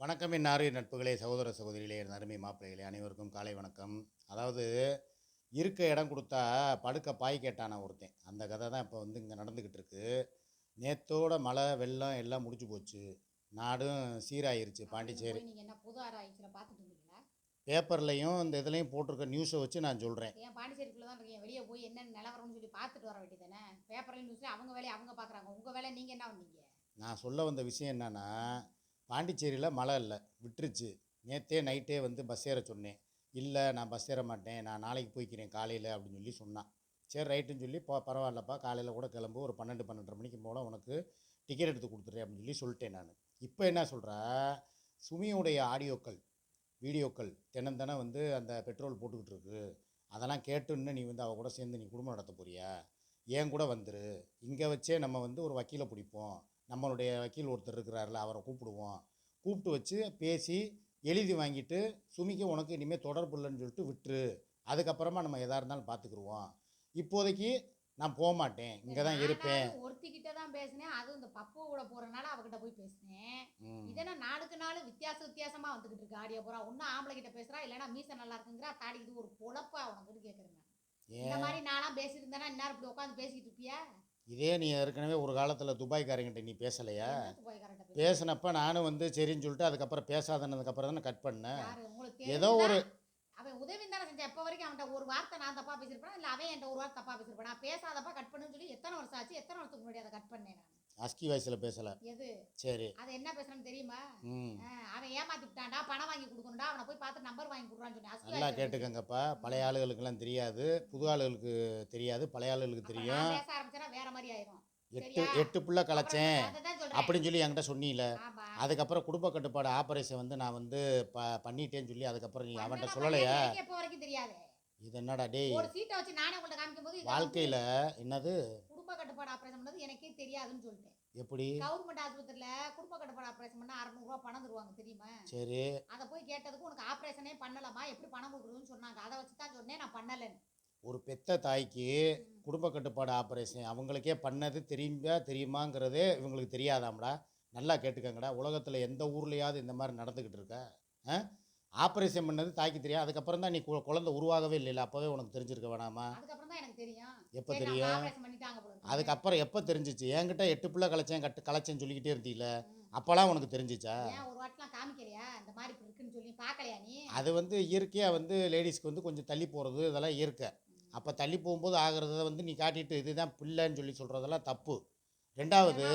வணக்கம் இன்னாறு நட்புகளே சகோதர சகோதரிகளே என் அருமை மாப்பிள்ளைகளே அனைவருக்கும் காலை வணக்கம். அதாவது இருக்க இடம் கொடுத்தா படுக்க பாய் கேட்டான ஒருத்தன். அந்த கதை தான் இப்போ வந்து இங்கே நடந்துக்கிட்டு இருக்கு. நேத்தோட மழை வெள்ளம் எல்லாம் முடிஞ்சு போச்சு. நாடும் சீராயிருச்சு பாண்டிச்சேரி. பேப்பர்லையும் இந்த இதுலையும் போட்டிருக்க நியூஸை வச்சு நான் சொல்கிறேன் ஏன் பாண்டிச்சேரிக்குள்ள தான் இருக்கீங்க? வெளியே போய் என்ன நிலவரம்னு சொல்லி பார்த்துட்டு வர வேண்டியதானே பேப்பர்ல நியூஸ்ல அவங்க வேலையை அவங்க பார்க்குறாங்க. உங்க வேலை நீங்க என்ன வந்தீங்க நான் சொல்ல வந்த விஷயம் என்னன்னா பாண்டிச்சேரியில் மழை இல்லை விட்டுருச்சு. நேற்றே நைட்டே வந்து பஸ் ஏற சொன்னேன். இல்லை நான் பஸ் ஏற மாட்டேன். நான் நாளைக்கு போய்க்கிறேன் காலையில் அப்படின்னு சொல்லி சொன்னான். சரி ரைட்டுன்னு சொல்லி போ பரவாயில்லப்பா. காலையில் கூட கிளம்பு. ஒரு பன்னெண்டு பன்னெண்டரை மணிக்கு போல் உனக்கு டிக்கெட் எடுத்து கொடுத்துட்றேன் அப்படின்னு சொல்லி சொல்லிட்டேன் நான். இப்போ என்ன சொல்கிற சுமியுடைய ஆடியோக்கள் வீடியோக்கள் தினம் வந்து அந்த பெட்ரோல் போட்டுக்கிட்டு இருக்கு. அதெல்லாம் கேட்டுன்னு நீ வந்து அவள் கூட சேர்ந்து நீ குடும்பம் நடத்த போறியா? ஏன் கூட வந்துரு. இங்கே வச்சே நம்ம வந்து ஒரு வக்கீலை பிடிப்போம். நம்மளுடைய வக்கீல் ஒருத்தர் இருக்கிறாருல அவரை கூப்பிடுவோம். கூப்பிட்டு வச்சு பேசி எழுதி வாங்கிட்டு சுமிக்கு உனக்கு இனிமேல் தொடர்பு இல்லைன்னு சொல்லிட்டு விட்டுரு. அதுக்கப்புறமா நம்ம எதாக இருந்தாலும் பார்த்துக்குருவோம் இப்போதைக்கு நான் போக மாட்டேன். இங்கே தான் இருப்பேன். ஒருத்திக்கிட்ட தான் பேசினேன். அதுவும் இந்த பப்பு கூட போறனால அவகிட்ட போய் பேசினேன். ம். இதென்ன நாளுக்கு நாள் வித்தியாச வித்தியாசமா வந்துகிட்டு இருக்கு ஆடியோ பூரா. ஒன்னும் ஆம்பளை கிட்ட பேசுறா இல்லைன்னா மீச நல்லா இருக்குங்கிறா தாடி இது ஒரு பொழப்பா உனக்குன்னு கேக்குறேன் இந்த மாதிரி நான்லாம் பேசியிருந்தேன்னா இந்நேரம் இப்படி உட்காந்து பேசிக்கிட்டு இருப்பியா? இதே நீ ஏற்கனவே ஒரு காலத்தில் துபாய்க்காரங்கிட்ட நீ பேசலையா? பேசினப்ப நானும் வந்து சரின்னு சொல்லிட்டு அதுக்கப்புறம் பேசாதனதுக்கப்புறம் தானே கட் பண்ணேன் ஏதோ ஒரு? அவன் உதவி தானே செஞ்சேன் எப்போ வரைக்கும் அவன்கிட்ட ஒரு வார்த்தை நான் தப்பா பேசியிருப்பேன்? இல்ல அவன் என்கிட்ட ஒரு வார்த்தை தப்பா பேசியிருப்பான்? நான் பேசாதப்பா கட் பண்ணுன்னு சொல்லி எத்தனை வருஷம் ஆச்சு? எத்தனை வருஷத்துக்கு முன்னாடி அதை கட் பண்ணேன் நான்? அஸ்கி வயசில் பேசலை. எது? சரி. அதை என்ன பேசுறேன்னு தெரியுமா? அவன் ஏமாத்தி விட்டான்டா பணம் வாங்கி கொடுக்கணும்டா அவனை போய் பார்த்து நம்பர் வாங்கி கொடுறான்னு அஸ்கி நல்லா கேட்டுக்கங்கப்பா. பழைய ஆளுகளுக்கெல்லாம் தெரியாது. புது ஆளுகளுக்கு தெரியாது. பழைய ஆளுகளுக்கு தெரியும். பேச ஆரம்பிச்சேன்னா வேற மாதிரி ஆயிரும். எட்டு? எட்டு புள்ள கலைச்சேன். அப்படின்னு சொல்லி என்கிட்ட சொன்னீல. ஆமா. அதுக்கப்புறம் குடும்ப கட்டுப்பாடு ஆபரேஷன் வந்து நான் வந்து ப பண்ணிட்டேன்னு சொல்லி அதுக்கப்புறம் நீ அவன்கிட்ட சொல்லலையா? இது என்னடா டேய்? வாழ்க்கையில் என்னது? குடும்ப கட்டுப்பாடு ஆபரேஷன் பண்ணது எனக்கே தெரியாதுன்னு சொல்லிட்டேன். எப்படி? கவர்மெண்ட் ஆஸ்பத்திரியில குடும்ப கட்டுப்பாடு ஆபரேஷன் பண்ணா அறுநூறுவா பணம் தருவாங்க தெரியுமா? சரி. அதை போய் கேட்டதுக்கு உனக்கு ஆபரேஷனே பண்ணலாமா எப்படி பணம் கொடுக்குறதுன்னு சொன்னாங்க. அதை வச்சு தான் சொன்னேன் நான் பண்ணலன்னு. ஒரு பெத்த தாய்க்கு குடும்ப கட்டுப்பாடு ஆபரேஷன் அவங்களுக்கே பண்ணது தெரியுமா தெரியுமாங்கிறதே இவங்களுக்கு தெரியாதாம்டா. நல்லா கேட்டுக்கங்கடா. உலகத்தில் எந்த ஊர்லேயாவது இந்த மாதிரி நடந்துக்கிட்டு இருக்கா? ஆ? ஆப்ரேஷன் பண்ணது தாய்க்கு தெரியும் அதுக்கப்புறம் தான் நீ குழந்தை உருவாகவே இல்லைல்ல. அப்போவே உனக்கு தெரிஞ்சிருக்க வேணாமா? அதுக்கப்புறம் தான் எனக்கு தெரியும். எப்போ தெரியும். அதுக்கப்புறம் எப்போ தெரிஞ்சிச்சு? என்கிட்ட எட்டு பிள்ளை கலைச்சேன் கட்டு கலைச்சேன்னு சொல்லிக்கிட்டே இருந்தீல. ம். அப்போலாம் உனக்கு தெரிஞ்சிச்சா? ஏன் ஒரு வாட்டிலாம் காமிக்கலையா? இந்த மாதிரி இப்படி இருக்குன்னு சொல்லி பார்க்கலையா நீ? அது வந்து இயற்கையாக வந்து லேடிஸ்க்கு வந்து கொஞ்சம் தள்ளி போகிறது இதெல்லாம் இயற்கை. அப்போ தள்ளி போகும்போது ஆகிறத வந்து நீ காட்டிட்டு இதுதான் பிள்ளைன்னு சொல்லி சொல்கிறதெல்லாம் தப்பு. ரெண்டாவது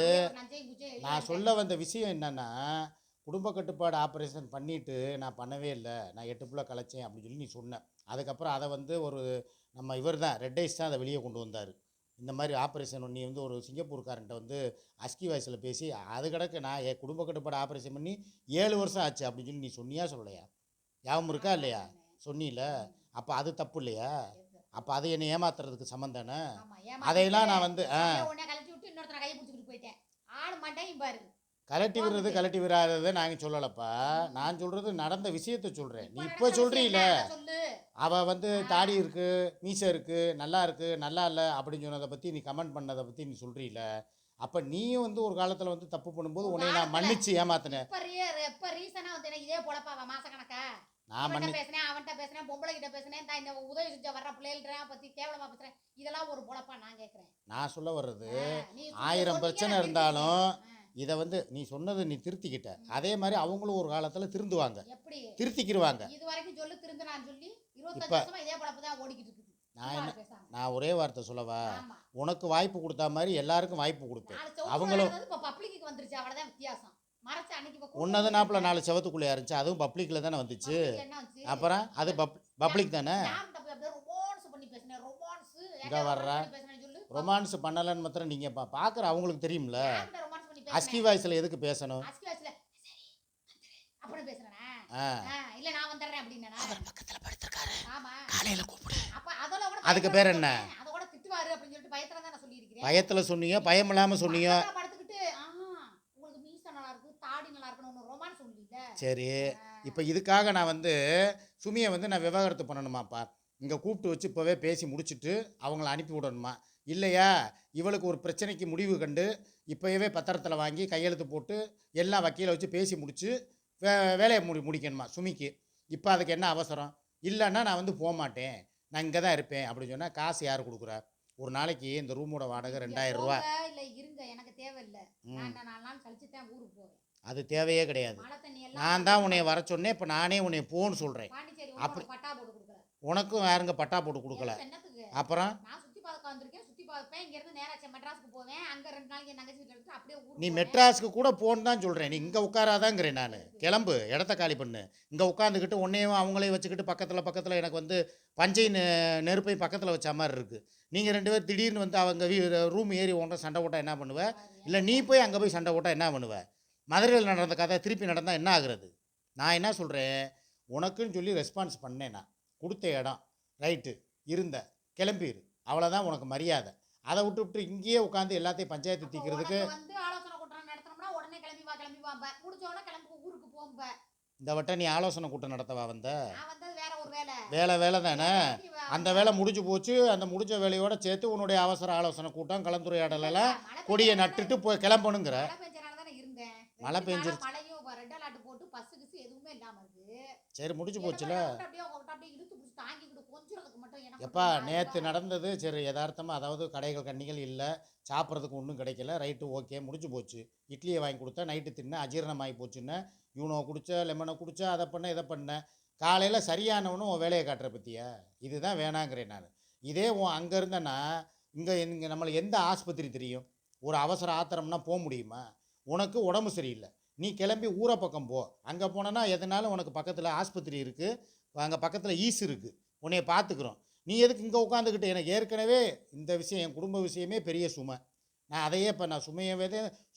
நான் சொல்ல வந்த விஷயம் என்னன்னா குடும்ப கட்டுப்பாடு ஆப்ரேஷன் பண்ணிட்டு நான் பண்ணவே இல்லை. நான் எட்டு புள்ள கலைச்சேன் அப்படின்னு சொல்லி நீ சொன்ன. அதுக்கப்புறம் அதை வந்து ஒரு நம்ம இவர் தான் ரெட் ஐஸ் தான் அதை வெளியே கொண்டு வந்தார். இந்த மாதிரி ஆப்ரேஷன் நீ வந்து ஒரு சிங்கப்பூர்காரன்ட்ட வந்து அஸ்கி வயசில் பேசி அது கிடக்கு நான் என் குடும்ப கட்டுப்பாடு ஆப்ரேஷன் பண்ணி ஏழு வருஷம் ஆச்சு அப்படின்னு சொல்லி நீ சொன்னியா சொல்லலையா? ஞாபகம் இருக்கா இல்லையா? சொன்னில. அப்போ அது தப்பு இல்லையா? அப்போ அது என்னை ஏமாத்துறதுக்கு சம்மந்தானே அதையெல்லாம் நான் வந்து ஆ. ஆள் மாட்டேன் பாரு. கலட்டி விடுறது கலட்டி விடாததை நாங்கள் சொல்லலப்பா. நான் சொல்கிறது நடந்த விஷயத்த சொல்கிறேன் நீ இப்போ சொல்கிறீல அவள் வந்து தாடி இருக்கு மீசை இருக்கு நல்லா இருக்கு நல்லா இல்லை அப்படின்னு சொன்னதை பற்றி நீ கமெண்ட் பண்ணதை பற்றி நீ சொல்கிறீல அப்போ நீயும் வந்து ஒரு காலத்தில் வந்து தப்பு பண்ணும்போது உன்னை நான் மன்னிச்சு ஏமாத்தினேன் இப்ப வந்து எனக்கு இதே மாச கணக்கா நான் மன்னி பேசினேன் அவன்கிட்ட பேசினேன் பொம்பளை கிட்ட பேசினேன் தான் இந்த உதவி செஞ்ச வர்ற பிள்ளைகள பத்தி கேவலமா பேசுறேன். இதெல்லாம் ஒரு நான் சொல்ல வர்றது ஆயிரம் பிரச்சனை இருந்தாலும். இதை வந்து நீ சொன்னதை நீ திருத்திக்கிட்ட. அதே மாதிரி அவங்களும் ஒரு காலத்தில் திருந்துவாங்க. இருபத்தஞ்சு இப்ப- நான் என்ன. நான் ஒரே வார்த்தை சொல்லவா? உனக்கு வாய்ப்பு கொடுத்தா மாதிரி எல்லாருக்கும் வாய்ப்பு கொடுப்பேன். அவங்களும் வளர்ந்தது இப்ப பப்ளிக்கு வந்துருச்சு. அவ்வளவுதான் வித்தியாசம். மறைச்சு அன்னைக்கு இப்ப கூட்டம் உன்னது நாப்பில் வந்துருச்சு. நாலு செவத்துக்குள்ளே இருந்துச்சு அதுவும் பப்ளிக்கில் தானே வந்துச்சு? அப்புறம் அது பப் பப்ளிக் தானே. இங்க வர்றா. ரொமான்ஸ் பண்ணலன்னு மாத்திரம் நீங்கள் பா பார்க்குற அவங்களுக்கு தெரியும்ல. அஸ்கி? வாய்ஸில் எதுக்கு பேசணும் அதுக்கு பேர் என்ன? சொன்னேன். அதோட திட்டுவாரு அப்படின்னு சொல்லிட்டு பயத்துல தான் நான் சொல்லியிருக்கிறேன். பயத்தில் சொன்னீங்க பயம் இல்லாமல் சொன்னீங்க பக்கத்துல படுத்துக்கிட்டு, ஆஹா, உங்களுக்கு மீசை நல்லா இருக்கு, தாடி நல்லா இருக்குன்னு ஒண்ணு romance சொல்லல. சரி. இப்போ இதுக்காக நான் வந்து சுமியை வந்து நான் விவாகரத்து பண்ணணுமாப்பா இங்கே கூப்பிட்டு வச்சு இப்போவே பேசி முடிச்சுட்டு அவங்கள அனுப்பி விடணுமா இல்லையா இவளுக்கு ஒரு பிரச்சனைக்கு முடிவு கண்டு இப்போவே பத்திரத்தில் வாங்கி கையெழுத்து போட்டு எல்லாம் வக்கீலை வச்சு பேசி முடிச்சு வே வேலையை முடி முடிக்கணுமா சுமிக்கு. இப்போ அதுக்கு என்ன அவசரம்? இல்லைன்னா நான் வந்து போக மாட்டேன் நான் இங்கே தான் இருப்பேன் அப்படின்னு சொன்னால் காசு யார் கொடுக்குறா? ஒரு நாளைக்கு இந்த ரூமோட வாடகை ரெண்டாயிரம் ரூபா. இல்ல இருங்க எனக்கு தேவையில்ல. நாலு நாள் கழிச்சு தான் ஊருக்கு போவேன். அது தேவையே கிடையாது. நான் தான் உன்னை வர சொன்னேன் இப்போ நானே உன்னை போன்னு சொல்கிறேன் அப்படி- உனக்கும் யாருங்க பட்டா போட்டு கொடுக்கல? அப்புறம்? பார்ப்பேன். இங்க இருந்து நேரா செ- மெட்ராஸ்க்கு போவேன். அங்க ரெண்டு நாளைக்கு என் தங்கச்சி வீட்டுல அப்படியே ஊருக்கு நீ. மெட்ராஸ்க்கு கூட போன்னு தான் சொல்கிறேன் நீ இங்கே உட்காராதாங்கிறேன் நான். கிளம்பு. இடத்த காலி பண்ணு. இங்கே உட்காந்துக்கிட்டு உன்னையும் அவங்களையும் வச்சுக்கிட்டு பக்கத்தில் பக்கத்தில் எனக்கு வந்து பஞ்சை நெருப்பை பக்கத்தில் வச்ச மாதிரி இருக்குது நீங்கள் ரெண்டு பேர் திடீர்னு வந்து அவங்க வீ ரூம் ஏறி ஒன்றை சண்டை போட்டால் என்ன பண்ணுவ? இல்லை நீ போய் அங்கே போய் சண்டை போட்டால் என்ன பண்ணுவ? மதுரையில் நடந்த கதை திருப்பி நடந்தால் என்ன ஆகுறது? நான் என்ன சொல்கிறேன் உனக்குன்னு சொல்லி ரெஸ்பான்ஸ் பண்ணேன் நான். கொடுத்த இடம். ரைட்டு இருந்த. கிளம்பிடு அவ்வளோதான் உனக்கு மரியாதை. அதை விட்டு விட்டு இங்கேயே உட்காந்து எல்லாத்தையும் பஞ்சாயத்து தீக்கிறதுக்கு இந்த வட்டம் நீ ஆலோசனை கூட்டம் நடத்தவா வந்த? வேலை. வேலை தானே? அந்த வேலை முடிஞ்சு போச்சு. அந்த முடிஞ்ச வேலையோட சேர்த்து உன்னுடைய அவசர ஆலோசனை கூட்டம் கலந்துரையாடலெல்லாம் மழை கொடியை நட்டுட்டு போய் கிளம்பணுங்கிற. மழை பெஞ்சிருச்சு. சரி முடிஞ்சு போச்சுல. எப்பா நேற்று. நடந்தது. சரி யதார்த்தமாக அதாவது கடைகள் கண்ணிகள் இல்லை. சாப்பிட்றதுக்கு ஒன்றும் கிடைக்கல. ரைட்டு ஓகே முடிஞ்சு போச்சு. இட்லியை வாங்கி கொடுத்தா நைட்டு தின்ன அஜீரணமாகி போச்சுன்னு. யூனோ குடிச்ச லெமனை குடிச்ச அதை பண்ண இதை பண்ண. காலையில் சரியானவனும் உன் வேலையை காட்டுற பற்றியா இதுதான் வேணாங்கிறேன் நான். இதே உன் அங்கே இருந்தேன்னா இங்கே இங்கே நம்மளுக்கு எந்த ஆஸ்பத்திரி தெரியும்? ஒரு அவசர ஆத்திரம்னா போக முடியுமா? உனக்கு உடம்பு சரியில்லை. நீ கிளம்பி ஊரை பக்கம் போ. அங்கே போனேன்னா எதனாலும் உனக்கு பக்கத்தில் ஆஸ்பத்திரி இருக்குது அங்கே பக்கத்தில் ஈஸ் இருக்குது உன்னைய பார்த்துக்குறோம் நீ எதுக்கு இங்கே உட்காந்துக்கிட்டு எனக்கு ஏற்கனவே இந்த விஷயம் என் குடும்ப விஷயமே பெரிய சுமை. நான் அதையே இப்போ நான் சுமையவே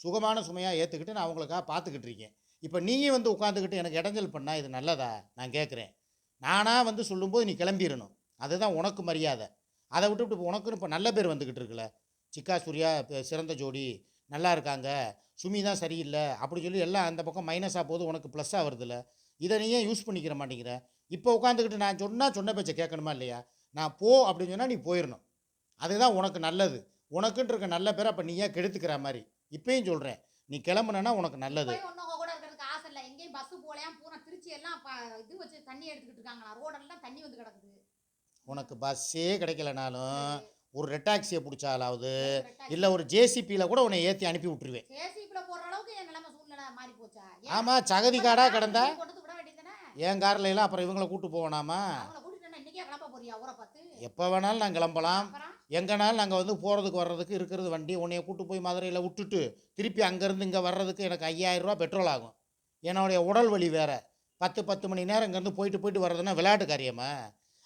சுகமான சுமையாக ஏற்றுக்கிட்டு நான் அவங்களுக்காக பார்த்துக்கிட்டு இருக்கேன். இப்போ நீயும் வந்து உட்காந்துக்கிட்டு எனக்கு இடைஞ்சல் பண்ணால் இது நல்லதா? நான் கேட்குறேன் நானாக வந்து சொல்லும்போது நீ கிளம்பிடணும் அதுதான் உனக்கு மரியாதை. அதை விட்டுவிட்டு இப்போ உனக்குன்னு இப்போ நல்ல பேர் வந்துக்கிட்டு இருக்குல்ல. சிக்கா சூர்யா சிறந்த ஜோடி நல்லா இருக்காங்க. சுமி தான் சரியில்லை. அப்படி சொல்லி எல்லாம் அந்த பக்கம் மைனஸாக போகுது உனக்கு ப்ளஸ்ஸாக வருதுல்ல. இதை நீ ஏன் யூஸ் பண்ணிக்கிற மாட்டேங்கிற? இப்போ உட்காந்துக்கிட்டு நான் சொன்னால் சொன்ன பேச்சை கேட்கணுமா இல்லையா? நான் போ அப்படின்னு சொன்னால் நீ போயிடணும் அதுதான் உனக்கு நல்லது. உனக்குன்னு இருக்க நல்ல பேரை அப்போ நீ ஏன் கெடுத்துக்கிற மாதிரி. இப்பயும் சொல்கிறேன் நீ கிளம்புனா உனக்கு நல்லது. உனக்கு பஸ்ஸே கிடைக்கலனாலும் ஒரு ரெட்டாக்சியை பிடிச்சாலாவது இல்லை ஒரு ஜேசிபியில் கூட உன்னை ஏற்றி அனுப்பி விட்டுருவேன்? ஆமாம் சகதி காடாக கிடந்தா என் காரில் எல்லாம் அப்புறம் இவங்களை கூட்டு போவேனாமா ஊரை பார்த்து. எப்போ வேணாலும் நான் கிளம்பலாம். எங்கனாலும் நாங்கள் வந்து போகிறதுக்கு வர்றதுக்கு இருக்கிறது வண்டி உன்னைய கூட்டு போய் மதுரையில் விட்டுட்டு திருப்பி அங்கேருந்து இங்கே வர்றதுக்கு எனக்கு 5000 ரூபாய் பெட்ரோல் ஆகும். என்னுடைய உடல் வலி வேறு. பத்து பத்து மணி நேரம் இங்கேருந்து போயிட்டு போயிட்டு வர்றதுன்னா விளையாட்டு காரியமா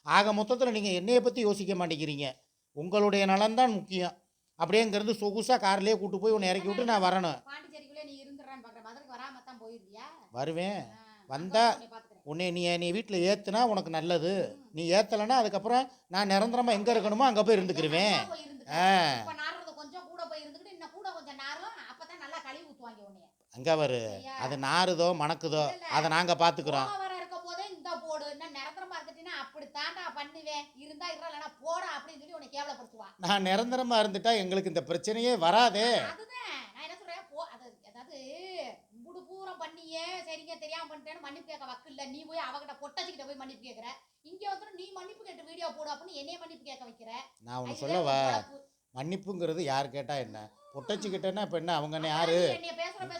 ஆக மொத்தத்தில் நீங்கள் என்னைய பற்றி யோசிக்க மாட்டேங்கிறீங்க. உங்களுடைய நலன்தான் முக்கியம். அப்படியே இங்கேருந்து சொகுசாக கார்லேயே கூட்டு போய் உன்னை இறக்கி விட்டு நான் வரணும். தான் வருவேன். ஆ, வந்தா நான் உன்னை நீ நீ வீட்டில் ஏற்றுனா உனக்கு நல்லது. நீ ஏற்றலைன்னா அதுக்கப்புறம் நான் நிரந்தரமாக எங்கே இருக்கணுமோ அங்கே போய் இருந்துக்கிருவேன். எங்க போய் இருந்துக்க? ஆ. இப்ப நாறுறது கொஞ்சம் கூட போய் இருந்துக்கிட்டு இன்னும் கூட கொஞ்சம் நாரும் அப்பதான் நல்லா கழுவி ஊத்துவாங்க உன்னைய. அங்கே வரு? அது நாறுதோ மணக்குதோ அதை நாங்கள் பார்த்துக்குறோம் நான் நிரந்தரமாக இருந்துட்டா எங்களுக்கு இந்த பிரச்சனையே வராதே அதுதான் நான் என்ன சொல்றேன் போ அது அதாவது பூரம் பண்ணியே சரிங்க தெரியாம பண்ணிட்டேன்னு மன்னிப்பு கேட்க வக்கு இல்ல. நீ போய் அவகிட்ட பொட்டச்சிக்கிட்ட போய் மன்னிப்பு கேட்கற இங்க வந்து நீ மன்னிப்பு கேட்டு வீடியோ போடு அப்படின்னு என்னைய மன்னிப்பு கேட்க வைக்கிற. நான் இதுதான் சொல்லவா. மன்னிப்புங்கிறது யார் கேட்டால் என்ன? பொட்டச்சிக்கிட்டேன்னா இப்போ என்ன? அவங்க என்ன யாரு?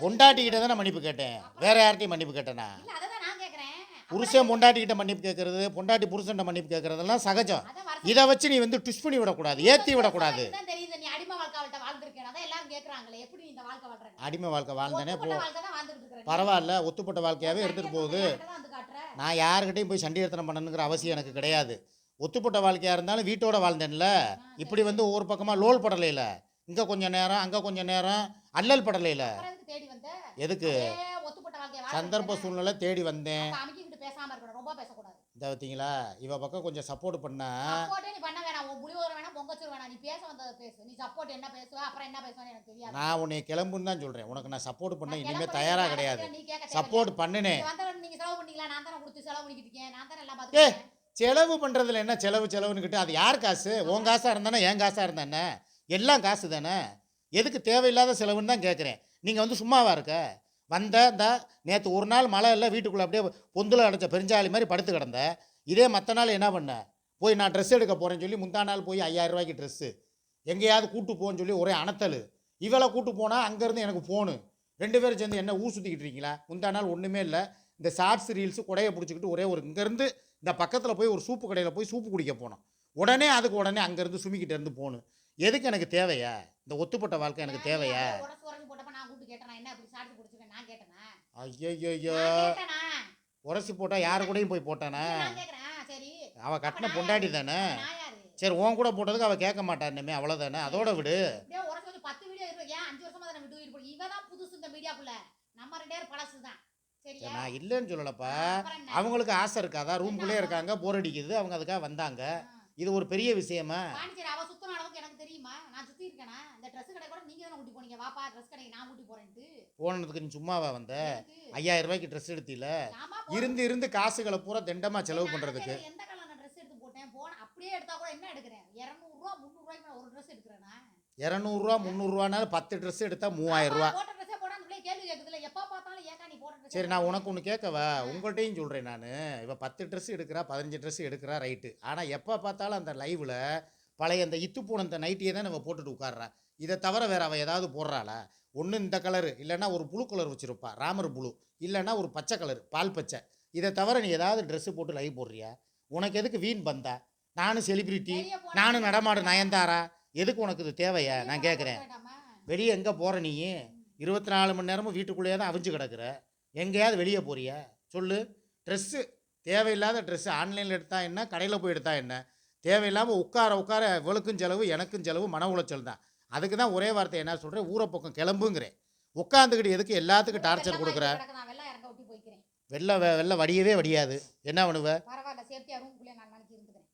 பொண்டாட்டிக்கிட்ட தானே மன்னிப்பு கேட்டேன். வேற யார்கிட்டையும் மன்னிப்பு கேட்டேனா? புருஷன் பொண்டாட்டிக்கிட்ட மன்னிப்பு கேட்கறது பொண்டாட்டி புருஷன்ட்ட மன்னிப்பு கேட்கறதெல்லாம் சகஜம். இதை வச்சு நீ வந்து ட்விஸ்ட் பண்ணி விடக்கூடாது ஏற்றி விடக்கூடாது. தெரியுது நீ அடிமை வாழ்க்கை வாழ்ந்துருக்கேன் அதான் எல்லாரும் கேக்குறாங்களே எப்படி அடிமை வாழ்க்கை வாழ்ந்தனே போ. பரவாயில்ல ஒத்துப்பட்ட வாழ்க்கையாகவே இருந்துட்டு போகுது. நான் யாருக்கிட்டையும் போய் சண்டியர்த்தனம் பண்ணணுங்கிற அவசியம் எனக்கு கிடையாது. ஒத்துப்பட்ட வாழ்க்கையாக இருந்தாலும் வீட்டோட வாழ்ந்தேன்ல. இப்படி வந்து ஒவ்வொரு பக்கமாக லோல் படலையில. இங்கே கொஞ்சம் நேரம் அங்கே கொஞ்சம் நேரம் அல்லல் படலையில. எதுக்கு சந்தர்ப்ப? சூழ்நிலை தேடி வந்தேன் அப்ப அமைக்கிக்கிட்டு பேசாம இருக்கணும் ரொம்ப பேசக்கூடாது இந்த பார்த்தீங்களா இவ பக்கம் கொஞ்சம் சப்போர்ட் பண்ணா. நீ பண்ண வேணாம். உன் புளியோர வேணாம் பொங்கச்சூர் வேணாம் நீ பேச வந்ததை பேசு. நீ சப்போர்ட் என்ன பேசுவ அப்புறம் என்ன பேசுவேன்னு எனக்கு தெரியாது. நான் உன்னை கிளம்புன்னு தான் சொல்கிறேன் உனக்கு நான் சப்போர்ட் பண்ண தயாராக நீ கிடையாது. சப்போர்ட் பண்ணினேன் நீங்க வந்தவன் நீங்க செலவு பண்ணீங்களா? நான் தானே கொடுத்து செலவு பண்ணிக்கிட்டு இருக்கேன். நான் தானே எல்லாம் ஏ பார்த்துக்கிறேன் செலவு பண்ணுறதுல என்ன செலவு செலவுன்னுக்கிட்டு அது யார் காசு? உன் காசாக இருந்தானே என் காசாக இருந்தா என்ன? எல்லாம் காசு தானே எதுக்கு தேவையில்லாத செலவுன்னு தான் கேட்குறேன் நீங்கள் வந்து சும்மாவா இருக்க? வந்த இந்த நேற்று ஒரு நாள் மழை இல்லை வீட்டுக்குள்ளே அப்படியே பொந்தில் அடைச்ச பெருஞ்சாலி மாதிரி படுத்து கிடந்த. இதே மற்ற நாள் என்ன பண்ண? போய் நான் ட்ரெஸ் எடுக்க போகிறேன்னு சொல்லி முந்தா நாள் போய் ஐயாயிரம் ரூபாய்க்கு ட்ரெஸ்ஸு எங்கேயாவது கூட்டு போன்னு சொல்லி ஒரே அணத்தல் இவளை கூட்டு போனால் அங்கேருந்து எனக்கு ஃபோனு ரெண்டு பேரும் சேர்ந்து என்ன ஊர் சுற்றிக்கிட்டு இருக்கீங்களா? முந்தா நாள் ஒன்றுமே இல்லை. இந்த ஷார்ட்ஸ் ரீல்ஸு குடையை பிடிச்சிக்கிட்டு ஒரே ஒரு இங்கேருந்து இந்த பக்கத்தில் போய் ஒரு சூப்பு கடையில் போய் சூப்பு குடிக்க போனோம். உடனே அதுக்கு உடனே அங்கேருந்து சுமிக்கிட்ட இருந்து போகணும் எதுக்கு எனக்கு தேவையா? இந்த ஒத்துப்பட்ட வாழ்க்கை எனக்கு தேவையா? ஐயோ உரசி போட்டால் யாரு கூடயும் போய் போட்டானே? அவள் கட்டின பொண்டாட்டி தானே? சரி உன் கூட போட்டதுக்கு அவள் கேட்க மாட்டா இனிமே அவ்வளோதானே அதோட விடு. பத்து வீடியோ இருக்கு ஏன் அஞ்சு வருஷமா தானே விட்டு வீடு இவ தான் புதுசு இந்த மீடியாக்குள்ள நம்ம ரெண்டு பேரும் பழசு தான் சரியா நான் இல்லைன்னு சொல்லலப்பா? அவங்களுக்கு ஆசை இருக்காதா? ரூம்குள்ளே இருக்காங்க போர் அடிக்குது. அவங்க அதுக்காக வந்தாங்க. இது ஒரு பெரிய விஷயமா? பாண்டிச்சேரி அவ சுத்தின அளவுக்கு எனக்கு தெரியுமா? நான் சுத்தி இருக்கேனா இந்த ட்ரெஸ் கடை கூட நீங்க தானே கூட்டி போனீங்க. வாப்பா ட்ரெஸ் கடைக்கு நான் கூட்டி போறேன்ட்டு. போனதுக்கு நீ சும்மாவா வந்த? ஐயாயிரம் ரூபாய்க்கு ட்ரெஸ் எடுத்தில? இருந்து இருந்து காசுகளை பூரா தெண்டமா செலவு கேட்டேன், எந்த கலர் நான் ட்ரெஸ் எடுத்து போட்டேன்? போன அப்படியே எடுத்தா கூட என்ன எடுக்கிறேன்? இரநூறுவா முந்நூறுவாய்க்கு நான் ஒரு ட்ரெஸ் எடுக்கிறேனா? இரநூறுவா முந்நூறுரூவானாலும் பத்து ட்ரெஸ் எடுத்தா மூவாயிரம் ரூபா. போட்ட ட்ரெஸ்ஸே போட அந்த பிள்ளை கேள்வி கேட்குதுல எப்ப பார்த்தாலும் ஏக்கா நீ போட்ட ட்ரெஸ் சரி நான் உனக்கு ஒன்று கேட்கவா? உங்கள்கிட்டையும் சொல்கிறேன் நான். இவ பத்து ட்ரெஸ் எடுக்கிறா பதினஞ்சு ட்ரெஸ் எடுக்கிறா ரைட்டு ஆனால் எப்போ பார்த்தாலும் அந்த லைவில் பழைய அந்த இத்து போன அந்த நைட்டியை தான் நம்ம போட்டுட்டு உட்கார்றா. இதை தவிர வேறு அவள் ஏதாவது போடுறாளா? ஒன்று இந்த கலரு இல்லைன்னா ஒரு புழு கலர் வச்சுருப்பா ராமர் புழு. இல்லைன்னா ஒரு பச்சை கலர் பால் பச்சை. இதை தவிர நீ ஏதாவது ட்ரெஸ்ஸு போட்டு லைவ் போடுறியா? உனக்கு எதுக்கு வீண் பந்தா? நானும் செலிபிரிட்டி நானும் நடமாடு நயன்தாரா? எதுக்கு உனக்கு இது தேவையா? நான் கேட்குறேன்? வெளியே எங்கே போகிற நீ? இருபத்தி நாலு மணி நேரமும் வீட்டுக்குள்ளேயே தான் அவிஞ்சு கிடக்குற. எங்கேயாவது வெளியே போறியா? சொல்லு. ட்ரெஸ்ஸு. தேவையில்லாத ட்ரெஸ்ஸு ஆன்லைனில் எடுத்தா என்ன? கடையில் போய் எடுத்தா என்ன? தேவையில்லாமல் உட்கார உட்கார இவளுக்கும் செலவு எனக்கும் செலவு மன உளைச்சல் தான். அதுக்கு தான் ஒரே வார்த்தை என்ன சொல்கிறேன் ஊரை பக்கம் கிளம்புங்கிறேன். உட்காந்துக்கிட்டு எதுக்கு எல்லாத்துக்கும் டார்ச்சர் கொடுக்குற? வெள்ளை வெ- வெள்ளை வடியவே வடியாது. என்ன பண்ணுவ? பரவாயில்ல சேஃப்டியா ரூம்குள்ளே நான் நாளைக்கு இருந்துக்கிறேன்.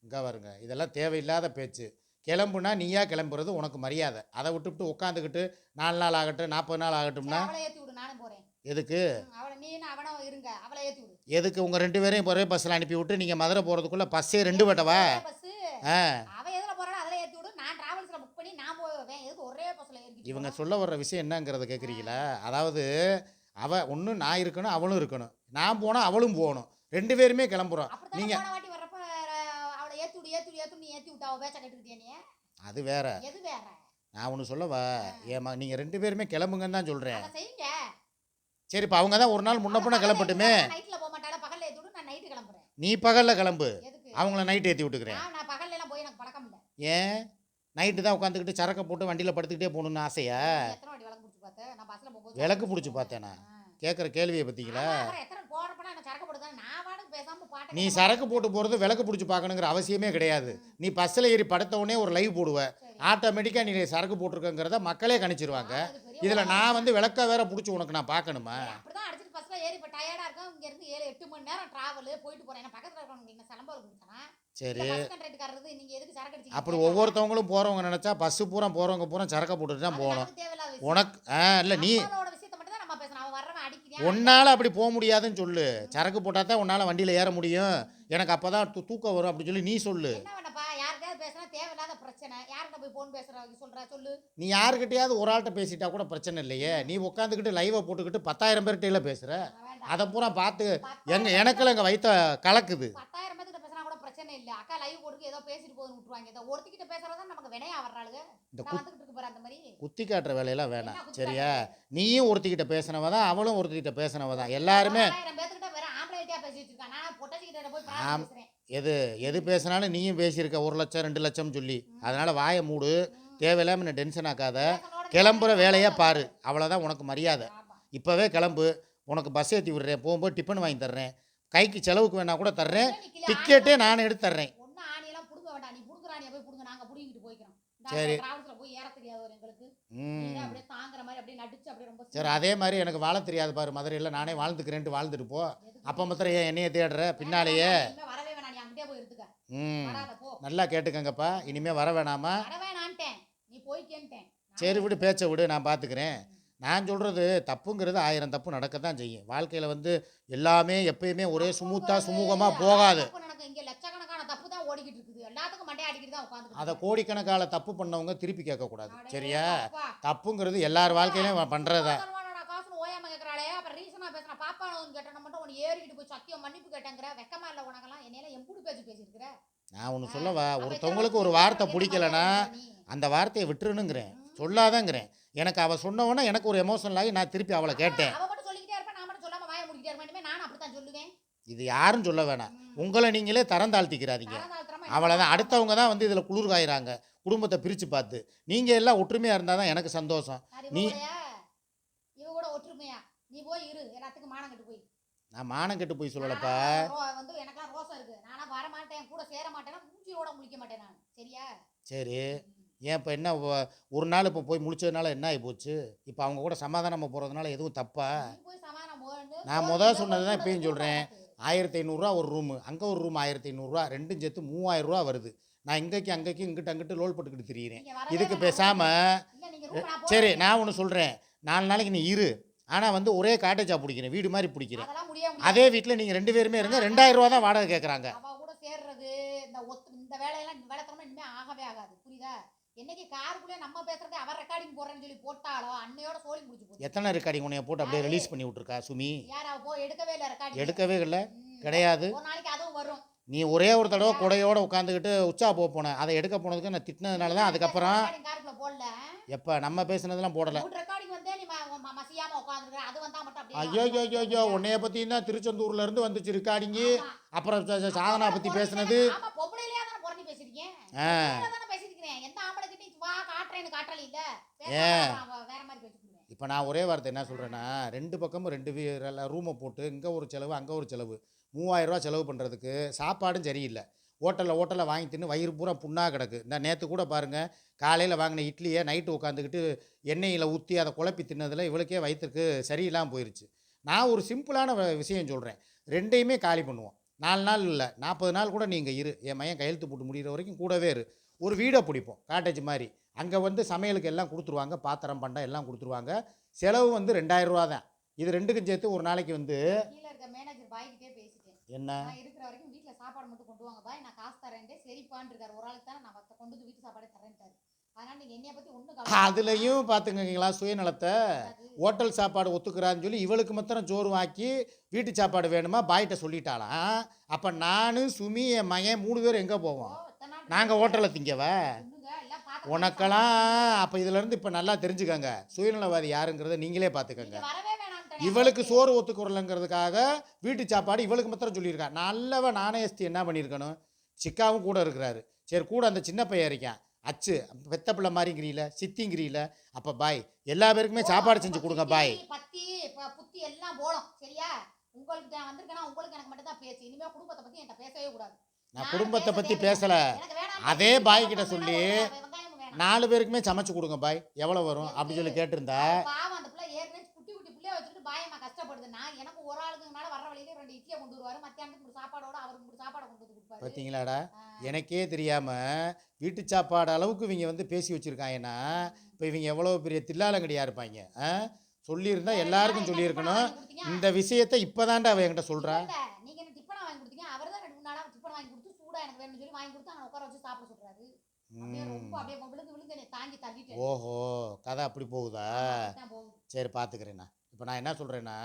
இங்கே வருங்க இதெல்லாம் தேவையில்லாத பேச்சு. கிளம்புனா நீயா கிளம்புறது உனக்கு மரியாதை. அதை விட்டுவிட்டு உட்காந்துக்கிட்டு நாலு நாள் ஆகட்டும் நாற்பது நாள் ஆகட்டும்னா? எதுக்கு? எதுக்கு? உங்கள் ரெண்டு பேரையும் ஒரே பஸ்ஸில் அனுப்பி விட்டு நீங்கள் மதுரை போகிறதுக்குள்ளே பஸ்ஸே ரெண்டு வட்டவா ஆ. இவங்க? சொல்ல வர்ற விஷயம் என்னங்கிறத கேட்குறீங்களா அதாவது அவ ஒன்று நான் இருக்கணும் அவளும் இருக்கணும். நான் போனால் அவளும் போகணும். ரெண்டு பேருமே கிளம்புறோம். அப்படித்தானே நீங்க- போன வாட்டி வர்றப்ப அஹ், நீ விட்டு பேச்ச நீ? அது வேற. எது வேற? நான் ஒன்று சொல்லவா? ஏமா நீங்கள் ரெண்டு பேருமே கிளம்புங்கன்னு தான் சொல்கிறேன் செய்யுங்க. சரி இப்போ அவங்க தான் ஒரு நாள் முன்ன பின்ன கிளம்பட்டுமே. போக பகல்ல நான் நைட்டு கிளம்புறேன். நீ பகலில் கிளம்பு. அவங்கள நைட் ஏற்றி விட்டுக்கிறேன். நான் நான் பகல்ல எல்லாம் போய் எனக்கு பழக்கம் இல்ல. ஏன்? நைட்டு தான் உட்காந்துக்கிட்டு சரக்கை போட்டு வண்டியில் படுத்துக்கிட்டே போகணுன்னு ஆசையா? பிடிச்சி நான் விளக்கு பிடிச்சி பார்த்தேனா? கேட்குற கேள்வியை பார்த்தீங்களா? பாட்டு நீ சரக்கு போட்டு போகிறது விளக்கு பிடிச்சி பார்க்கணுங்கிற அவசியமே கிடையாது. நீ பஸ்ஸில் ஏறி படுத்த உடனே ஒரு லைவ் போடுவ. ஆட்டோமேட்டிக்காக நீ சரக்கு போட்டிருக்கங்கிறத மக்களே கணிச்சிருவாங்க. இதில் நான் வந்து விளக்க வேற பிடிச்சி உனக்கு நான் பார்க்கணுமா? சரி. அப்படி ஒவ்வொருத்தவங்களும் போகிறவங்க நினச்சா பஸ்ஸு பூரா போகிறவங்க பூரா சரக்கை போட்டுட்டு தான் போகணும். உனக்கு ஆ இல்லை நீ நம்மளோட விஷயத்தை மட்டும் தான் நம்ம பேசணும் அவன் வர்றவன் அடிக்கிறான் உன்னால் அப்படி போக முடியாதுன்னு சொல்லு. சரக்கு போட்டால் தான் உன்னால் வண்டியில் ஏற முடியும். எனக்கு அப்போ தான் தூக்கம் வரும் அப்படி சொல்லி நீ சொல்லு. நீ யாருக்கிட்டையாவது ஒரு ஆள்கிட்ட பேசிட்டா கூட பிரச்சனை இல்லையே. நீ உட்காந்துக்கிட்டு லைவை போட்டுக்கிட்டு பத்தாயிரம் பேர்கிட்ட பேசுகிற. அதை பூரா பார்த்து பத்தாயிரம் எங்க எனக்குள்ள எங்கள் வயிற்ற கலக்குது. இல்ல அக்கா லைவ் போட்டுக்கு ஏதோ பேசிட்டு போகுதுன்னு விட்டுருவாங்க. ஏதோ ஒருத்திக்கிட்ட பேசுறதா நமக்கு வினையா வர்றாளுங்க இந்த குத்தி காட்டுற வேலையெல்லாம் வேணாம். சரியா? நீயும் ஒருத்திக்கிட்ட பேசினவ தான் அவளும் ஒருத்திக்கிட்ட பேசினவ தான் எல்லாருமே எது எது பேசினாலும் நீயும் பேசியிருக்க. ஒரு லட்சம் ரெண்டு லட்சம் சொல்லி. அதனால் வாயை மூடு. தேவையில்லாமல் என்ன டென்ஷன் ஆக்காத. கிளம்புற வேலையை பாரு. அவ்வளோதான் உனக்கு மரியாதை. இப்போவே கிளம்பு. உனக்கு பஸ் ஏற்றி விடுறேன். போகும்போது டிஃபன் வாங்கி தர்றேன். கைக்கு செலவுக்கு வேணா கூட தர்றேன். டிக்கெட்டே நானே எடுத்து தர்றேன். சரி. சரி அதே மாதிரி எனக்கு வாழ தெரியாது பாரு மதுரையில். நானே வாழ்ந்துக்கிறேன்ட்டு வாழ்ந்துட்டு போ. அப்போ மாத்திரம் ஏன் என்னைய தேடுற? பின்னாலேயே. ம். நல்லா கேட்டுக்கங்கப்பா. இனிமேல் வர வேணாமா? சரி விடு பேச்சை விடு நான் பார்த்துக்கிறேன் நான் சொல்கிறது தப்புங்கிறது ஆயிரம் தப்பு நடக்க தான் செய்யும். வாழ்க்கையில் வந்து எல்லாமே எப்பயுமே ஒரே ஸ்மூத்தாக சுமூகமாக போகாது. அதை கோடிக்கணக்கால தப்பு பண்ணவங்க திருப்பி கேட்கக்கூடாது. சரியா? தப்புங்கிறது எல்லார் வாழ்க்கையிலையும் பண்ணுறது நான் ஒன்று சொல்லவா? ஒருத்தவங்களுக்கு ஒரு வார்த்தை பிடிக்கலனா அந்த வார்த்தையை விட்டுருணுங்கிறேன் சொல்லாதங்கிறேன். எனக்கு அவள் சொன்னவொன்னே எனக்கு ஒரு எமோஷனல் ஆகி நான் திருப்பி அவளை கேட்டேன். இது யாரும் சொல்ல வேணாம். உங்களை நீங்களே தரம் தாழ்த்திக்கிறாதீங்க. அவ்வளோதான் அடுத்தவங்க தான் வந்து இதில் குளிர் காயிறாங்க குடும்பத்தை பிரித்து பார்த்து. நீங்கள் எல்லாம் ஒற்றுமையாக இருந்தால் தான் எனக்கு சந்தோஷம். நீ- இவ கூடயா? இவ கூட ஒற்றுமையா? நீ போய் இரு. எல்லாத்துக்கும் மானம் கட்டு போய் நான் மானம் கெட்டு போய் சொல்லலப்பா. நானா ரோ- வந்து எனக்கெல்லாம் ரோசம் இருக்கு. நானா வர மாட்டேன் கூட சேர மாட்டேன்னா மூஞ்சியோட முழிக்க மாட்டேன் நான். சரியா? சரி. ஏன் இப்போ என்ன ஒரு நாள் இப்போ போய் முடிச்சதுனால என்ன ஆகி போச்சு? இப்போ அவங்க கூட சமாதானமாக போகிறதுனால எதுவும் தப்பா? நான் போய் முத இங்க சொன்னது தான் போய் இப்பயும். கூடாது. ஆயிரத்தி ஐநூறுரூவா ஒரு ரூமு அங்கே ஒரு ரூம் ஆயிரத்தி ஐநூறுரூவா ரெண்டும் சேர்த்து மூவாயிரம் ரூபா வருது. நான் இங்கேக்கு அங்கேக்கு இங்கிட்டு அங்கிட்டு லோல் போட்டுக்கிட்டு திரியிறேன். இதுக்கு. பேசாமல் சரி. நான் ஒன்று சொல்கிறேன் நாலு நாளைக்கு நீ இரு. ஆனால் வந்து ஒரே காட்டேஜாக பிடிக்கிறேன். வீடு மாதிரி பிடிக்கிறேன். அதே வீட்டில் நீங்கள் ரெண்டு பேருமே இருங்க. ரெண்டாயிரம் ரூபா தான் வாடகை கேட்குறாங்க இந்த வேலையெல்லாம் இந்த வேலைத்தனமா இனிமே ஆகவே ஆகாது. புரியுதா? என்னைக்கு காருக்குள்ளே நம்ம பேசுறதே அவர் ரெக்கார்டிங் போடுறேன்னு சொல்லி போட்டாலோ அன்னையோட சோழி முடிச்சு போச்சு. எத்தனை ரெக்கார்டிங் உன்னைய போட்டு அப்படியே ரிலீஸ் பண்ணி விட்ருக்கா சுமி? யார்? போய் எடுக்கவே இல்லை ரெக்கார்டிங் எடுக்கவே இல்லை. கிடையாது. ஒரு நாளைக்கு அதுவும் வரும். நீ ஒரே ஒரு தடவை குடையோட உட்காந்துக்கிட்டு உச்சா போக போனேன் அதை எடுக்க போனதுக்கு நான் திட்டினதுனால தான் அதுக்கப்புறம் ரெக்கார்டிங் போடல? எப்போ? நம்ம பேசுனதெல்லாம் போடலை. ரெக்கார்டிங் வந்தே நீ ம- ம- மசியாம உட்காந்துருக்க அது வந்தா மட்டும் அப்படியே ஐயோ ஐயோ ஐயோ உன்னைய பற்றி தான் திருச்செந்தூர்ல இருந்து வந்துச்சு ரெக்கார்டிங்கு ஆமா. அப்புறம் சாதனா பற்றி பேசுனது. ஆமா பொம்பளையிலேயே தானே புரண்டி பேசிருக்கேன் ஆ. தானே பேசிருக்கிறேன் எந்த ஆம்பளை கிட்ட வா காட்டுறேன்னு காட்டல இல்ல? ஏன்? வேற மாதிரி பேசிக்கிறேன் இப்போ நான் ஒரே வார்த்தை என்ன சொல்கிறேன்னா ரெண்டு பக்கமும் ரெண்டு ரூமை போட்டு இங்கே ஒரு செலவு அங்கே ஒரு செலவு. மூவாயிரம் ரூபா செலவு பண்ணுறதுக்கு சாப்பாடும் சரியில்லை. ஹோட்டலில் ஹோட்டலில் வாங்கி தின்னு வயிறு பூரா புண்ணாக கிடக்கு. இந்த நேற்று கூட பாருங்கள் காலையில் வாங்கின இட்லியை நைட்டு உட்காந்துக்கிட்டு எண்ணெயில் ஊற்றி அதை குழப்பி தின்னதில் இவளுக்கே வயிற்றுக்கு சரியில்லாமல் போயிருச்சு. நான் ஒரு சிம்பிளான வ- விஷயம் சொல்கிறேன் ரெண்டையுமே காலி பண்ணுவோம். நாலு நாள் இல்லை. நாற்பது நாள் கூட நீங்கள் இரு. என் மையன் கையெழுத்து போட்டு முடிகிற வரைக்கும் கூடவே இரு. ஒரு வீடை பிடிப்போம் காட்டேஜ் மாதிரி. அங்கே வந்து சமையலுக்கு எல்லாம் கொடுத்துருவாங்க பாத்திரம் பண்டம் எல்லாம் கொடுத்துருவாங்க. செலவு வந்து ரெண்டாயிரம் ரூபா தான். இது ரெண்டுக்கும் சேர்த்து ஒரு நாளைக்கு வந்து என்ன? இருக்கிற வரைக்கும் சாப்பாடு மட்டும் கொண்டு வாங்க பாய். நான் காசு தரேன்டே சரிப்பான்னு இருக்காரு ஒரு ஆளுக்கு தானே நான் மத்த கொண்டு வந்து வீட்டு சாப்பாடே தரேன்ட்டாரு. அதனால நீங்க என்னைய பத்தி ஒண்ணு அதுலேயும் பார்த்துக்கங்களா சுயநலத்தை. ஹோட்டல் சாப்பாடு ஒத்துக்கிறான்னு சொல்லி இவளுக்கு மாத்திரம் சோறு ஆக்கி வீட்டு சாப்பாடு வேணுமா? பாய்கிட்ட சொல்லிட்டாளாம். அப்போ நான் சுமி என் மகன் மூணு பேர் எங்கே போவோம்? நாங்கள் ஹோட்டலில் திங்கவ? உனக்கெல்லாம் அப்போ இதுலேருந்து இப்போ நல்லா தெரிஞ்சுக்கங்க. சுயநலவாதி யாருங்கிறத நீங்களே பார்த்துக்கங்க இவளுக்கு சோறு ஒத்துக்குறலங்கிறதுக்காக வீட்டு சாப்பாடு இவளுக்கு மாத்திரம் சொல்லியிருக்கா. நல்லவ நாணயஸ்தி என்ன பண்ணியிருக்கணும்? சிக்காவும் கூட இருக்கிறாரு. சரி கூட அந்த சின்ன பையன் இருக்கான். அச்சு பெத்த பிள்ளை மாதிரிங்கிறீல சித்திங்கிறீல. அப்போ பாய் எல்லா பேருக்குமே சாப்பாடு செஞ்சு கொடுங்க பாய் பத்தி புத்தி எல்லாம் போடும் சரியா? உங்களுக்கு நான் வந்திருக்கேன்னா உங்களுக்கு எனக்கு மட்டும் தான் பேசு இனிமே குடும்பத்தை பத்தி என்கிட்ட பேசவே கூடாது. நான் குடும்பத்தை பற்றி பேசலை. அதே பாய் கிட்ட சொல்லி, நாலு பேருக்குமே சமைச்சு கொடுங்க பாய். எவ்வளோ வரும்? அப்படி சொல்லி கேட்டிருந்தா பார்த்தீங்களாடா. எனக்கே தெரியாமல் வீட்டு சாப்பாடு அளவுக்கு இவங்க வந்து பேசி வச்சுருக்காங்கன்னா இப்போ இவங்க எவ்வளோ பெரிய தில்லாலங்கடியாக இருப்பாங்க சொல்லியிருந்தா எல்லாருக்கும் சொல்லியிருக்கணும்? இந்த விஷயத்தை இப்போதான்டா அவ என்கிட்ட சொல்கிறா இல்ல, நீங்க என்ன டிஃபன் வாங்கி கொடுத்தீங்க அவர் தான் ரெண்டு மூணு நாளா டிஃபன் வாங்கி கொடுத்து சூடா எனக்கு வேணும்னு சொல்லி வாங்கி கொடுத்து அங்க உட்கார வச்சு சாப்பிட சொல்றாரு. அப்படியே ரொம்ப அப்படியே விழுந்து விழுந்து என்னை தாங்கி தள்ளிட்டேன். ஓஹோ கதை அப்படி போகுதா? சரி பார்த்துக்கிறேண்ணா இப்போ நான் என்ன சொல்கிறேன்னா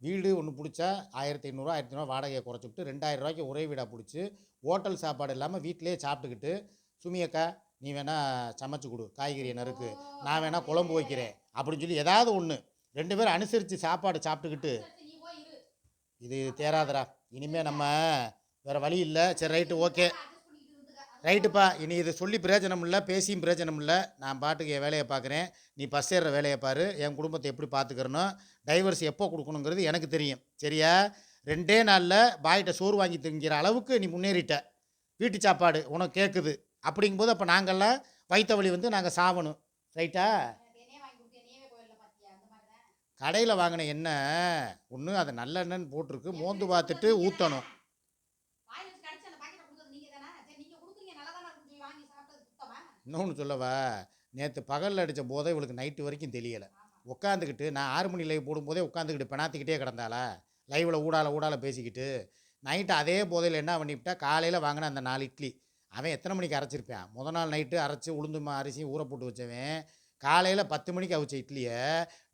வீடு ஒன்று பிடிச்சா ஆயிரத்தி ஐநூறுரூவா ஆயிரத்தி ஐநூறுவா வாடகையை குறைச்சி விட்டு ரெண்டாயிரம் ரூபாய்க்கு ஒரே வீடாக பிடிச்சி ஹோட்டல் சாப்பாடு இல்லாமல் வீட்டிலேயே சாப்பிட்டுக்கிட்டு சுமியக்கா நீ வேணா சமைச்சு கொடு காய்கறி நறுக்கு நான் வேணா குழம்பு வைக்கிறேன். அப்படின்னு சொல்லி ஏதாவது ஒன்று ரெண்டு பேரும் அனுசரித்து சாப்பாடு சாப்பிட்டுக்கிட்டு இது தேராதடா. இனிமே நம்ம வேறு வழி இல்லை. சரி ரைட்டு ஓகே ரைட்டுப்பா இனி இது சொல்லி பிரயோஜனம் இல்லை பேசியும் பிரயோஜனம் இல்லை. நான் பாட்டுக்கு என் வேலையை பார்க்குறேன் நீ பஸ் ஏறுற வேலையை பாரு. என் குடும்பத்தை எப்படி பார்த்துக்கிறணும் டைவர்ஸ் எப்போ கொடுக்கணுங்கிறது எனக்கு தெரியும். சரியா? ரெண்டே நாளில் பாய்கிட்ட சோறு வாங்கி திங்கிற அளவுக்கு நீ முன்னேறிட்ட. வீட்டு சாப்பாடு உனக்கு கேட்குது அப்படிங்கும்போது அப்போ நாங்கள்லாம் வைத்த வழி வந்து நாங்கள் சாவணும். ரைட்டா கடையில் வாங்கின எண்ணெய் ஒன்று அதை நல்ல எண்ணெய்னு போட்டிருக்கு. மோந்து பார்த்துட்டு ஊற்றணும் வாயில வச்சு கடிச்சு அந்த பாக்கெட்டை கொடுத்தது நீங்க தானே சரி நீங்க கொடுக்குறீங்க நல்லா தானே இருக்குன்னு சொல்லி வாங்கி சாப்பிட்டது சுத்தமா இன்னொன்று சொல்லவா நேற்று பகலில் அடித்த போதை இவளுக்கு நைட்டு வரைக்கும் தெரியலை உட்காந்துக்கிட்டு நான் ஆறு மணி லைவ் போடும்போதே உட்காந்துக்கிட்டு பெணாத்திக்கிட்டே கிடந்தாளா? லைவில் ஊடால ஊடால பேசிக்கிட்டு நைட்டு அதே போதையில் என்ன பண்ணிவிட்டா காலையில் வாங்கின அந்த நாலு இட்லி. அவன் எத்தனை மணிக்கு அரைச்சிருப்பான்? முத நாள் நைட்டு அரைச்சி உளுந்து அரிசி ஊற போட்டு வச்சவன் காலையில் பத்து மணிக்கு அவிச்ச இட்லியை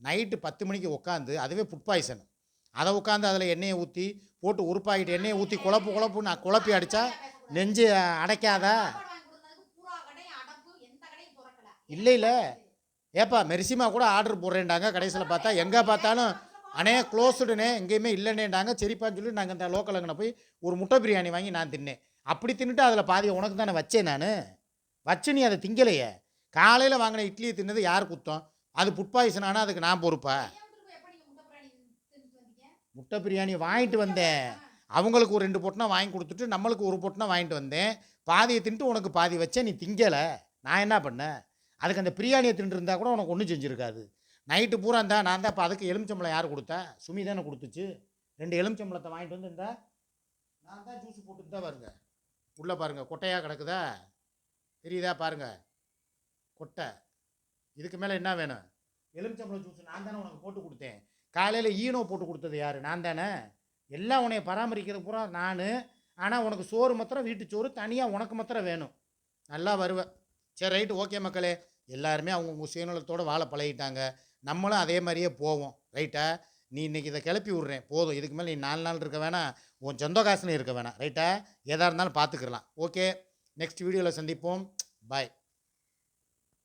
நைட்டு பத்து மணிக்கு உட்காந்து அதுவே ஃபுட் பாய்சன் அதை உட்காந்து அதில் எண்ணெயை ஊற்றி போட்டு உருப்பாக்கிட்டு எண்ணெயை ஊற்றி குழப்பு குழப்பு நான் குழப்பி அடித்தா நெஞ்சு அடைக்காதா சாப்பாடு வாங்கி கொடுத்ததுக்கு பூரா கடையும் அடப்பு எந்த கடையும் திறக்கல இல்லை இல்லை ஏப்பா மெரிசிமா கூட ஆர்டர் போடுறேன்டாங்க. கடைசியில் பார்த்தா எங்கே பார்த்தாலும் அண்ணே க்ளோஸ்டுனே எங்கேயுமே இல்லைன்னேண்டாங்க சரிப்பான்னு சொல்லி நாங்கள் இந்த லோக்கல் அங்கே போய் ஒரு முட்டை பிரியாணி வாங்கி நான் தின்னேன். அப்படி தின்னுட்டு அதில் பாதி உனக்கு தானே வச்சேன் நான். வச்சு நீ அதை திங்கலையே. காலையில் வாங்கின இட்லியை தின்னது யார் குத்தம்? அது ஃபுட் பாய்சன் ஆனால் அதுக்கு நான் பொறுப்பா? முட்டை பிரியாணி முட்டை பிரியாணி வாங்கிட்டு வந்தேன். அவங்களுக்கு ஒரு ரெண்டு பொட்டினா வாங்கி கொடுத்துட்டு நம்மளுக்கு ஒரு பொட்டினா வாங்கிட்டு வந்தேன். பாதியை தின்ட்டு உனக்கு பாதி வச்சேன். நீ திங்கலை. நான் என்ன பண்ணேன்? அதுக்கு அந்த பிரியாணியை தின்றுருந்தா கூட உனக்கு ஒன்றும் செஞ்சுருக்காது. நைட்டு பூரா இருந்தா நான் தான் இப்போ அதுக்கு எலுமிச்சம்பளம் யார் கொடுத்தா? சுமி தானே கொடுத்துச்சு. ரெண்டு எலுமிச்சம்பளத்தை வாங்கிட்டு வந்து இருந்தா நான் தான் ஜூஸ் போட்டு தான் பாருங்க உள்ளே பாருங்கள் கொட்டையாக கிடக்குதா? தெரியுதா? பாருங்கள் கொட்டை. இதுக்கு மேலே என்ன வேணும்? எலுமிச்சம்பளம் ஜூஸ் நான் தானே உனக்கு போட்டு கொடுத்தேன். காலையில் ஈனோ போட்டு கொடுத்தது யார்? நான் தானே. எல்லாம் உன்னை பராமரிக்கிறது பூரா நான். ஆனால் உனக்கு சோறு மாத்திரம் வீட்டு சோறு தனியாக உனக்கு மாத்திரம் வேணும். நல்லா வருவேன் சரி ரைட்டு ஓகே மக்களே. எல்லாருமே அவங்கவுங்க சுயநலத்தோடு வாழ பழகிட்டாங்க. நம்மளும் அதே மாதிரியே போவோம். ரைட்டா நீ இன்றைக்கி இதை கிளப்பி விட்றேன். போதும். இதுக்கு மேலே நீ நாலு நாள் இருக்க வேணாம். உன் சொந்த காசுன்னு இருக்க வேணாம். ரைட்டா எதாக இருந்தாலும் பார்த்துக்கலாம் ஓகே நெக்ஸ்ட் வீடியோவில் சந்திப்போம். பாய்